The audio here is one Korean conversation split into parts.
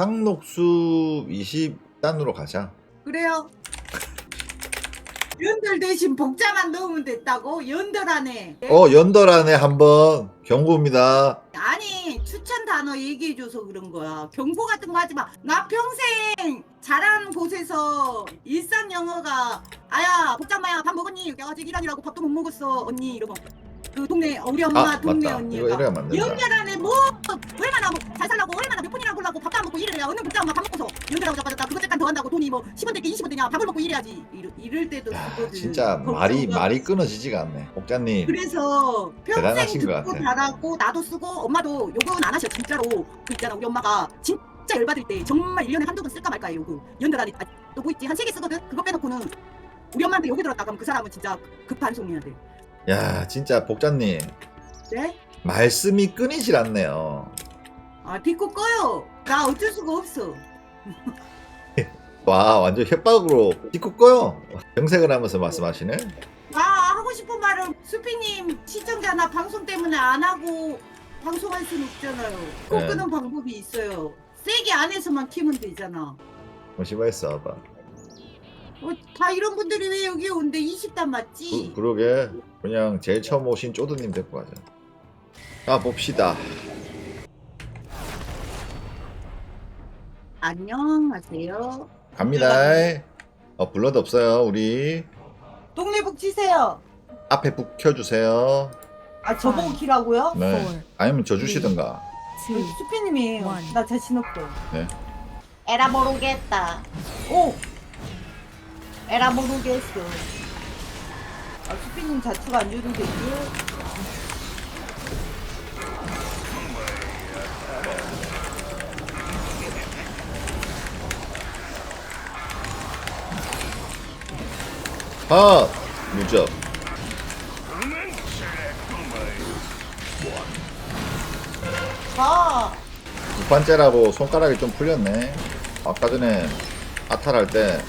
상록수 20단으로 가자. 그래요. 연들 대신 복자만 넣으면 됐다고? 연들 안에. 어 연덜 안에 한번 경고입니다. 아니 추천 단어 얘기해줘서 그런 거야. 경고 같은 거 하지 마. 나 평생 자란 곳에서 일상 영어가 아야 복장마야 밥 먹었니? 야 아직 일하느라고 밥도 못 먹었어 언니 이러고 그 동네 어, 우리 엄마 아 동네 맞다. 이거 언니가 이래야 안 된다. 연결 안에 뭐 얼마나 뭐잘 살라고 얼마나 몇 번이나 보려고 밥도 안 먹고 일을 해야 어느 복장 엄마 밥 먹고서 연결하고 자빠졌다 그것 잠깐 더 한다고 돈이 뭐 10원 될게 20원 되냐 밥을 먹고 일해야지 이럴, 이럴 때도 야, 쓰거든. 진짜 말이 말이 끊어지지가 않네. 복자님. 그래서 평생 대단하신 것 듣고 같아. 자라고 나도 쓰고 엄마도 욕은 안 하셔 진짜로 그 있잖아 우리 엄마가 진짜 열받을 때 정말 1년에 한두 번 쓸까 말까 요그 연달아니 아, 또뭐 있지 한 세 개 쓰거든 그거 빼놓고는 우리 엄마한테 욕이 들었다 그럼 그 사람은 진짜 급한송이야 돼 야 진짜 복자님 네? 말씀이 끊이질 않네요. 아 딛고 꺼요 나 어쩔 수가 없어 와 완전 협박으로 딛고 꺼요. 정색을 하면서 말씀하시네. 나 하고 싶은 말은 수피님 시청자나 방송 때문에 안 하고 방송할 수는 없잖아요 꼭 네. 끄는 방법이 있어요 세게 안에서만 키면 되잖아 뭐시바했어 아빠. 어, 다 이런 분들이 왜 여기 온대 20단 맞지? 그, 그러게 그냥 제일 처음 오신 쪼드님 데리고 가자. 자 봅시다. 안녕하세요. 갑니다. 어 블러드 없어요 우리. 동네북 치세요. 앞에 북 켜주세요. 아 저보고 키라고요? 네. 아니면 저 주시던가. two, 수피님이에요. 나 자신 없어. 네. 에라 모르겠다. 오. 에라 모르겠어. 아 수피님 자추가 안 주는 게 있죠? 아 무적. 아. 두 번째라고 손가락이 좀 풀렸네. 아까 전에 아탈 할 때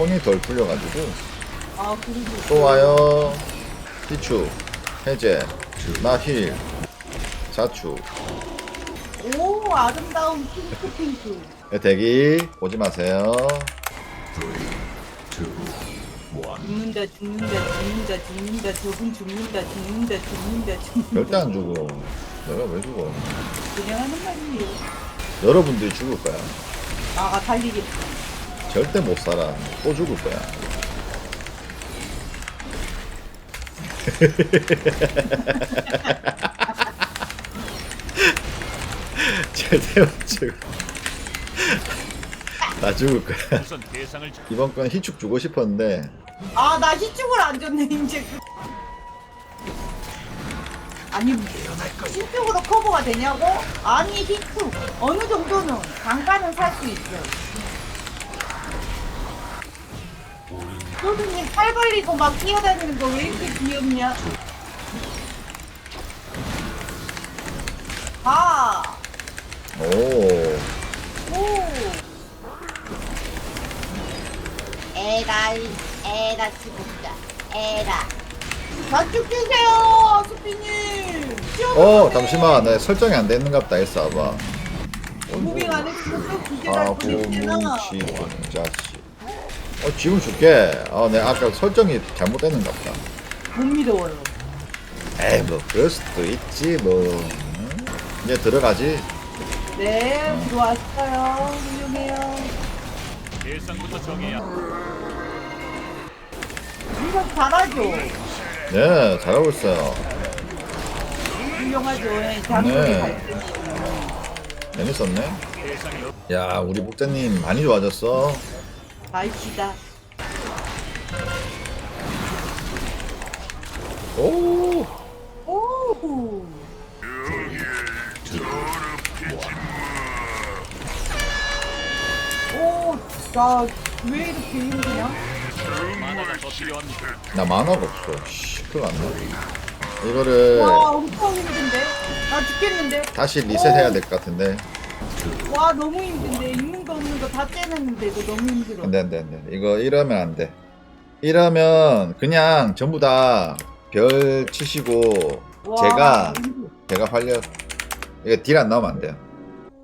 손이 덜 풀려가지고 아 그리고 또 와요. 희축, 해제, 나힐, 자축. 오 아름다운 핑크 핑크. 네, 대기 오지 마세요. 죽는다 죽는다 죽는다 죽는다 저분 죽는다 죽는다 죽는다 죽는다. 절대 안 죽어. 내가 왜 죽어? 그냥 하는 말이에요. 여러분들이 죽을 거야. 나가 달리겠다. 절대 못 살아. 또 죽을 거야. 절대 못 죽어. 나 죽을 거야. 우선 대상을 잡- 이번 건 희축 주고 싶었는데 아, 나 희축을 안 줬네, 이제. 그- 아니, 희축으로 커버가 되냐고? 아니, 희축. 어느 정도는, 단가는 살수 있어. 교수님 팔 벌리고 막 뛰어다니는 거 왜 이렇게 귀엽냐? 아, 오 오. 에라이, 에라 치국자, 에라. 자축 주세요, 수피님. 어 잠시만 내 설정이 안돼 있는갑다 했어 봐봐 무빙 안 했으면 또 기절할 뻔했잖아. 바보무치 자식 어 지금 줄게 아내 아까 설정이 잘못됐는갑다 못 믿어요. 에이 뭐 그럴 수도 있지 뭐 응? 이제 들어가지 네, 들어왔어요. 훌륭해요. 대상부터 정해야 이거 잘하죠? 네 잘하고 있어요 훌륭하죠. 네, 장소리 네. 갈등. 재밌었네 야 우리 목자님 많이 좋아졌어 맛있다. 오 오. 오, 나왜 이렇게 힘드냐? 만화가 더 필요합니다. 나 만화가 없어 씨 그거 안 나. 이거를 와, 엄청 힘든데? 나 죽겠는데? 다시 리셋해야 될 것 같은데 와, 너무 힘든데? 있는 거 없는 거다 째냈는데도 너무 힘들어. 안돼 안돼 안돼 이거 이러면 안돼 이러면 그냥 전부 다 별 치시고 와, 제가. 제가 활력 이거 딜 안 나오면 안 돼요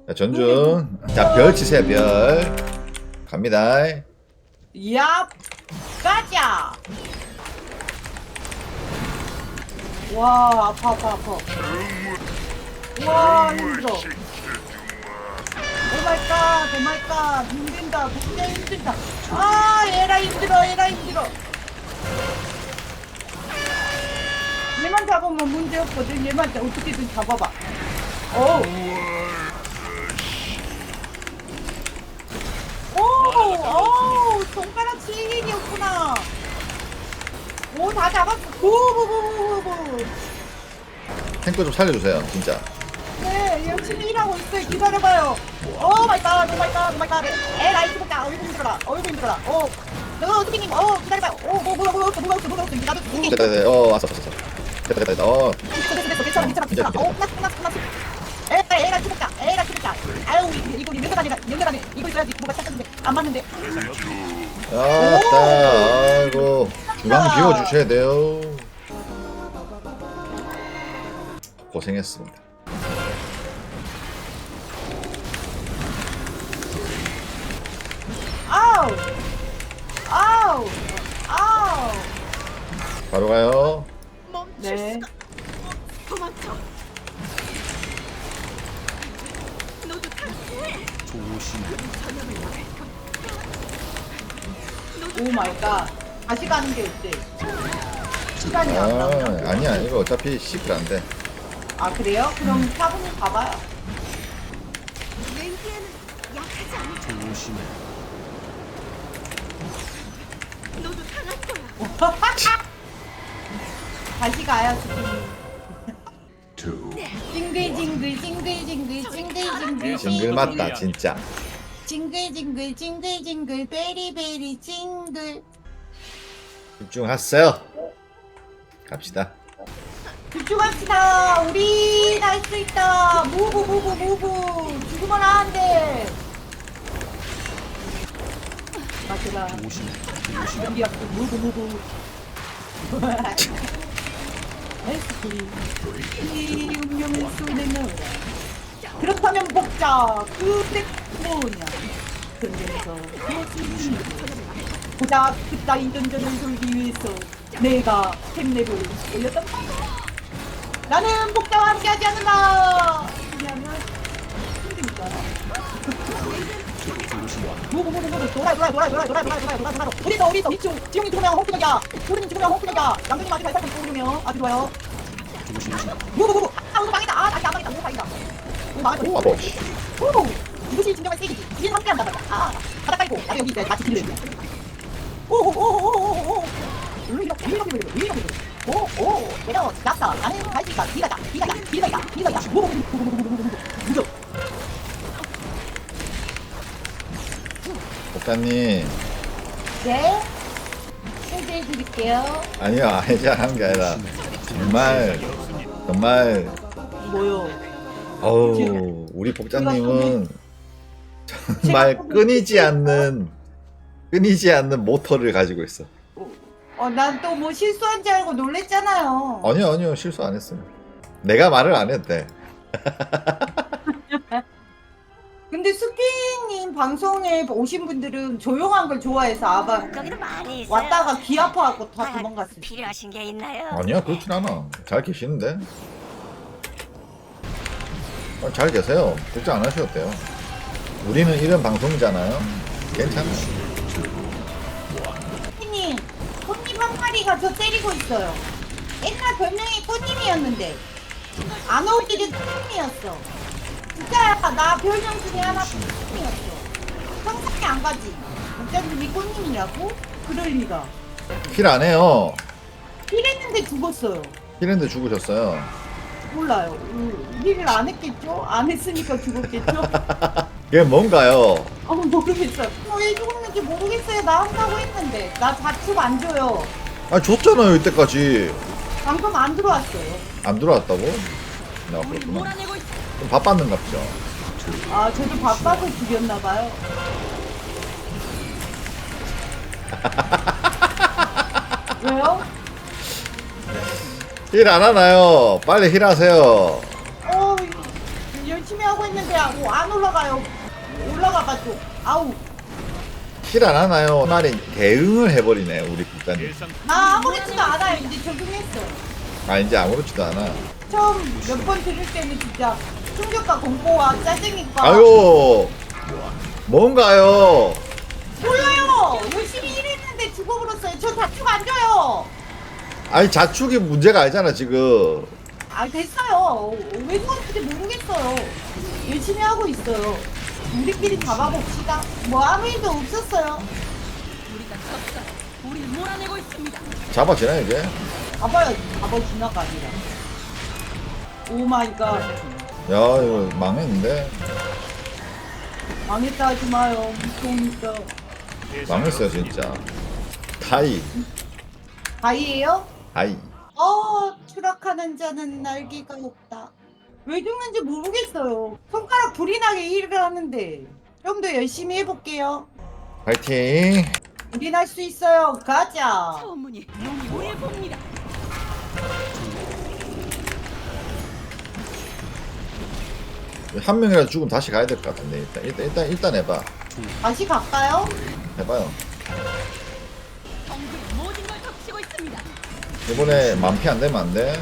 자, 전준. 자, 별 치세요, 별. 갑니다. 야, 가자. 와, 아파, 아파, 아파. 와, 힘들어. 오마이갓, 오마이갓, 힘든다, 진짜 힘든다. 아, 얘라 힘들어, 얘라 힘들어. 얘만 잡으면 문제 없거든. 얘만 잡- 어떻게든 잡아봐. 오. 오, 오, 손가락 시인이었구나. 오, 다 잡았어. 부부부부부. 탱크 좀 살려주세요, 진짜. 네, 열심히 일하고 있어요. 기다려봐요. 오 마이 갓, 오 마이 갓, 오 마이 갓. 에, 라이트 먹자. 어이구 힘들어라. 어이구 힘들어라. 어, 너 어떻게 님? 어, 기다려봐요. 오, 뭐, 뭐가, 뭐가 없어, 뭐가 없어, 뭐가 없어. 나도 죽게. 됐다, 됐다. 어, 왔어, 왔어, 왔어. 됐다, 됐다, 됐다. 어, 됐어, 됐어, 됐어. 괜찮아, 괜찮아, 괜찮아. 어, 끝났어, 끝났어, 끝났어. 에, 에, 라이트 먹자. 에, 라이트 먹자. 아유, 이거, 이거 연결하네, 연결하네. 이거 있어야지. 뭐가 착각인데 안 맞는데. 아따, 아이고. 주방 비워주셔야 돼요. 고생했습니다. 바로 가요. 네. 도망쳐. 너도 탈퇴. 오 마이 갓. 다시 가는 게 어때? 시간이 아, 안 나오나? 아니야. 이거 어차피 시글 안 돼. 아 그래요? 그럼 차분히 가봐요. 약하지 조심해. 너도 당할 거야. 다시 가요 지금. 징글징글 징글징글 징글징글. 징글 맞다, 진짜. 징글징글 징글징글 베리베리 징글. 집중하세요. 갑시다. 집중합시다. 우리 날 수 있다. 무브 무브 무브. 죽으면 안 돼. 맞더라 우리 앞에 무브 무브 이 운명을 쏘내는 그렇다면 복자 그때 뭐냐? 근데서 보자 그따위 던전을 돌기 위해서 내가 템랩을 올렸단 말이야. 나는 복자와 함께하지 않는다 뭐뭐뭐뭐 돌아 돌아 돌아 돌아 돌아 돌아 돌아 돌아 돌아 우리 더 우리 더 이쪽 지용이 죽으면 홍구력이야 우리는 죽으면 홍구력이야 남편님 아직 있고 그러면 아주 좋아요 뭐뭐뭐뭐 아 오늘 망했다 아 다시 안 망했다 오 망했다 오 망했다 오 아버, 씨. 오 이것이 진정한 세기지 우리는 함께 한다 말이야 아 바닥 깔고 나도 여기 있어야 같이 길을 오오오오오오 이렇게 이렇게 이렇게 이렇게 오오 내가 낙사 나는 갈수 있다 기가다 기가다 기가다 기가다 뭐뭐뭐뭐뭐뭐뭐 무 조 목사님. 네 해제해 드릴게요 아니요, 아니자 하는 게 아니라. 정말, 정말, 뭐요 어우, 우리 복자님은 정말 끊이지 않는, 끊이지 않는 모터를 가지고 있어. 어 난 또 뭐 실수한 줄 알고 놀랬잖아요 아니요, 아니요, 실수 안 했어요. 내가 말을 안 돼. 근데 스키님 방송에 오신 분들은 조용한 걸 좋아해서 아마 거기도 많이 있어요. 왔다가 귀 아파갖고 다 아, 도망갔어요 필요하신 게 있나요? 아니야, 그렇진 않아. 잘 계시는데. 아, 잘 계세요. 걱정 안 하셔도 돼요. 우리는 이런 방송이잖아요. 괜찮아. 꽃님, 꽃님 한 마리가 저 때리고 있어요. 옛날 별명이 꽃님이었는데 안 어울리게 꽃님이었어. 진짜야, 나 별명 중에 하나 꽃님이었어. 평상시 안 가지. 목자님이 꽃님이라고? 그럴 리가. 힐 안 해요. 이랬는데 죽었어요. 힐했는데 죽으셨어요. 몰라요. 음, 일을 안 했겠죠? 안 했으니까 죽었겠죠? 그게 뭔가요? 아 모르겠어요. 어, 왜 죽었는지 모르겠어요. 나 한다고 했는데 나 자축 안 줘요. 아, 줬잖아요, 이때까지. 방금 안 들어왔어요. 안 들어왔다고? 나 그렇구나. 좀 바빴는갑죠. 아, 저도 바빠서 죽였나 봐요. 왜요? 힐 안 하나요? 빨리 힐 하세요. 어, 열심히 하고 있는데 뭐안 올라가요. 올라가가지고 아우 힐 안 하나요? 말이 대응을 해버리네 우리 국장님. 나 아무렇지도 않아요. 이제 적응했어. 아 이제 아무렇지도 않아. 처음 몇 번 들을 때는 진짜 충격과 공포와 짜증과 아유 뭔가요? 몰라요. 열심히 일했는데 죽어버렸어요. 저 다축 안 줘요. 아니 자축이 문제가 아니잖아 지금. 아 됐어요. 왜 그런지 모르겠어요. 열심히 하고 있어요. 우리끼리 잡아봅시다. 뭐 아무 일도 없었어요. 우리가 졌어요. 우리를 몰아내고 있습니다. 잡아지나 이제? 봐봐요. 잡아 지나가니라. 오 마이 갓. 야 이거 망했는데 망했다 하지 마요. 무서우니까. 망했어요 진짜. 타이 아이예요? 하이. 어, 추락하는 자는 날개가 없다. 왜 죽는지 모르겠어요. 손가락 불이 나게 일을 하는데. 좀 더 열심히 해볼게요. 파이팅. 우린 할 수 있어요. 가자. 소문이 용이 우리를 봅니다. 한 명이라도 죽으면 다시 가야 될 것 같은데 일단 일단 일단 일단 해봐. 다시 갈까요? 해봐요. 정글 모든 걸 덮치고 있습니다. 이번에 만피 안 되면 안 돼.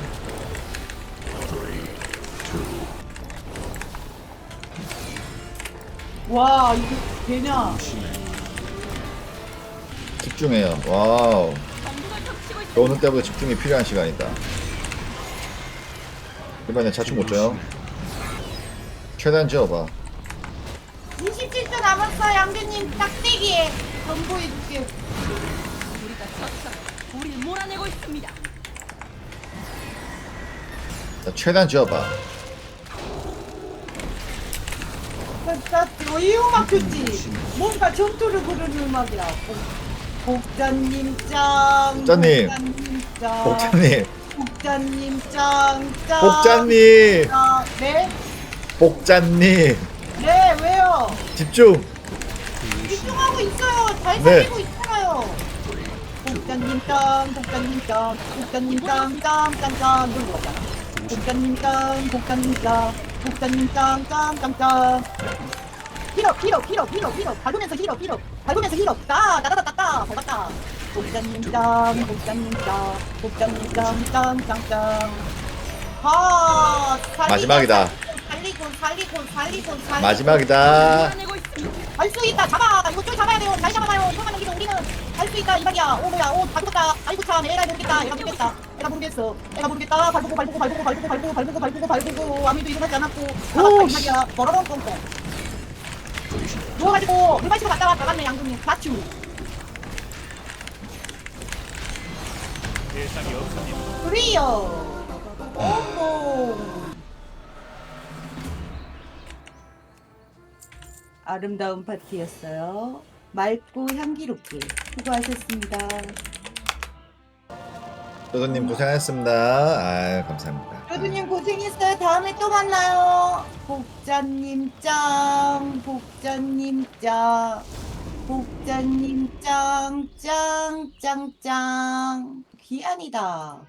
와, 이거 되냐? 집중해요. 와우. 오는 때보다 집중이 필요한 시간이다. 이번에 자축 못 줘요. 최대한 지어봐. 27초 남았어, 양규님. 딱대기에 전보해줄게. 우리가 졌어요. 우리를 몰아내고 있습니다. 자, 최대한 지어봐. 나, 나, 이 음악 좋지? 뭔가 전투를 부르는 음악이야. 복- 복자님 짱. 복자님. 복자님 짱. 복자님, 복자님 짱. 짱. 복자님, 짱. 네? 복자님, 네, 왜요? 집중. 집중하고 있어요. 잘 네. 살리고 있잖아요. 복자님 짱, 복자님 짱, 복자님 짱, 짱, 짱, 짱. 놀러 왔잖아. 복자님 짱, 복자님 짱, 복자님 짱, 짱, 짱, 짱. 히럽, 히럽, 히럽, 히럽, 히럽. 밟으면서 히럽, 히럽. 밟으면서 히럽. 따, 따다다다다. 밟았다. 복자님 짱, 복자님 짱, 복자님 짱, 짱, 짱, 짱. 아, 마지막이다. 살리고, 살리고, 살리고, 살리고. 마지막이다. 몰아내고 있습니다. 갈수 있다. 잡아. 이거 좀 잡아야 돼요. 잘 잡아봐요. 이거만 넘기면 우리는 갈 수 있다. 이 말이야. 오 뭐야. 오다 죽었다. 아이고 참. 에라 모르겠다. 에라 모르겠다. 에라 모르겠어. 에라 모르겠다. 발보고 발보고 발보고 발보고 발보고 발보고 발보고 발보고. 아무 일도 일어나지 않았고. 잡았다 이 말이야. 버러렁 뻥뻥 누워가지고 물발치고 갔다가 나갔네 양궁님. 맞추 예상이 없습니다. 프리어 오호 아름다운 파티였어요 맑고 향기롭게 수고하셨습니다 조도님 고생하셨습니다. 아 감사합니다. 교수님 고생했어요. 다음에 또 만나요. 복자님 짱, 복자님 짱, 복자님 짱, 짱, 짱, 짱. 귀한이다.